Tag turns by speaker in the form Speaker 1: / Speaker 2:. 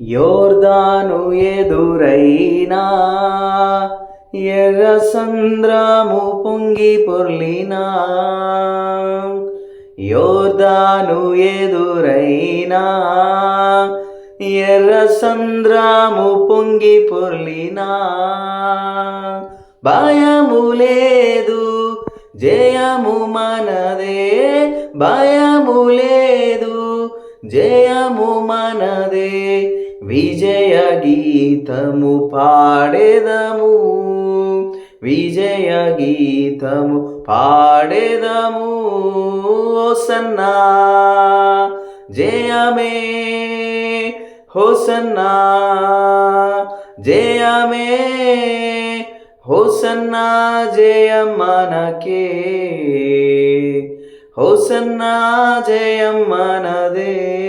Speaker 1: యోర్దాను ఎదురైనా ఎర్ర సంద్రము పొంగి పొర్లినా యోర్దాను ఎదురైనా ఎర్ర సంద్రము పొంగి పొర్లినా. భయము లేదు జయము మనదే భయము లేదు జయము మనదే విజయ గీతము పాడేదము. విజయ గీతము పాడేదము. హోసన్నా జయమే హోసన్నా జయమే హోసన్నా జయం మనకే హోసన్నా జయం మనదే